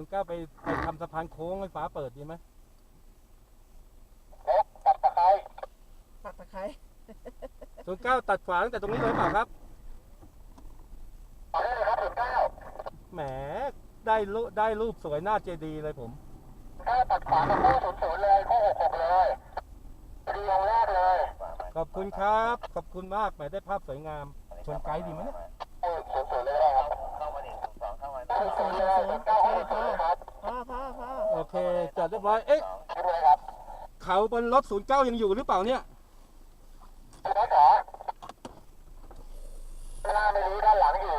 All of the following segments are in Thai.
เดี๋ยวศูนย์เก้าไปไปทำสะพานโค้งให้ฟ้าเปิดดีไหมเล็กตัดตะไคร้ปักตะไคร้ศูนย์เก้าตัดขวาตั้งแต่ตรงนี้เลยเปล่าครับเอาได้เลยครับศูนย์เก้าแหมได้รูได้รูปสวยหน้าเจดีย์เลยผมเก้าตัดขวามาคู่ศูนย์ศูนย์เลยคู่หกหกเลยดีองแรกเลยขอบคุณครับ ขอบคุณมากแหมได้ภาพสวยงาม ชมไกด์ดีไหมเนี่ยคู่ศูนย์ศูนย์เลยก็ได้ครับเข้ามาดิสองเข้ามาศูนย์ศูนย์เลยศูนย์เก้าคู่ศูนย์ครับ พ่อพ่อพ่อ โอ เคจัดเรียบร้อย เอ๊ะเลยครับเขาบนรถศูนย์เก้ายังอยู่หรือเปล่าเนี่ยคุณนัทขาหน้าไม่รู้ด้านหลังอยู่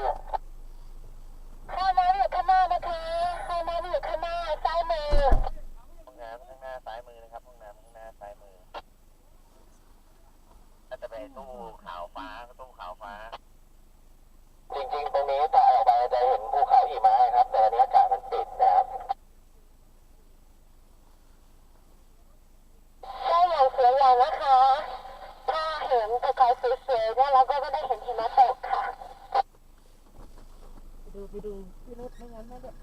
ห้องหน้ำอยู่ข้างหน้านะคะห้องหน้ำอยู่ข้างหน้าซ้ายมือห้องน้ำข้างหน้าซ้ายมือนะครับห้องน้ำข้างหน้าซ้ายมือน่าจะเป็นตู้ขาวฟ้าตู้ขาวฟ้า จริงๆ ตรงนี้ถ้าออกไปจะเห็นภูเขาหิมะครับ แต่ตอนนี้อากาศมันปิดนะครับ ใช่อย่างสวยอย่างนะคะ ถ้าเห็นภูเขาส วยๆเนี่ยเราก็ได้เห็นหิมะตกค่ะ ไปดูไปดูพี่นุชไม่งั้นนะเนี่ย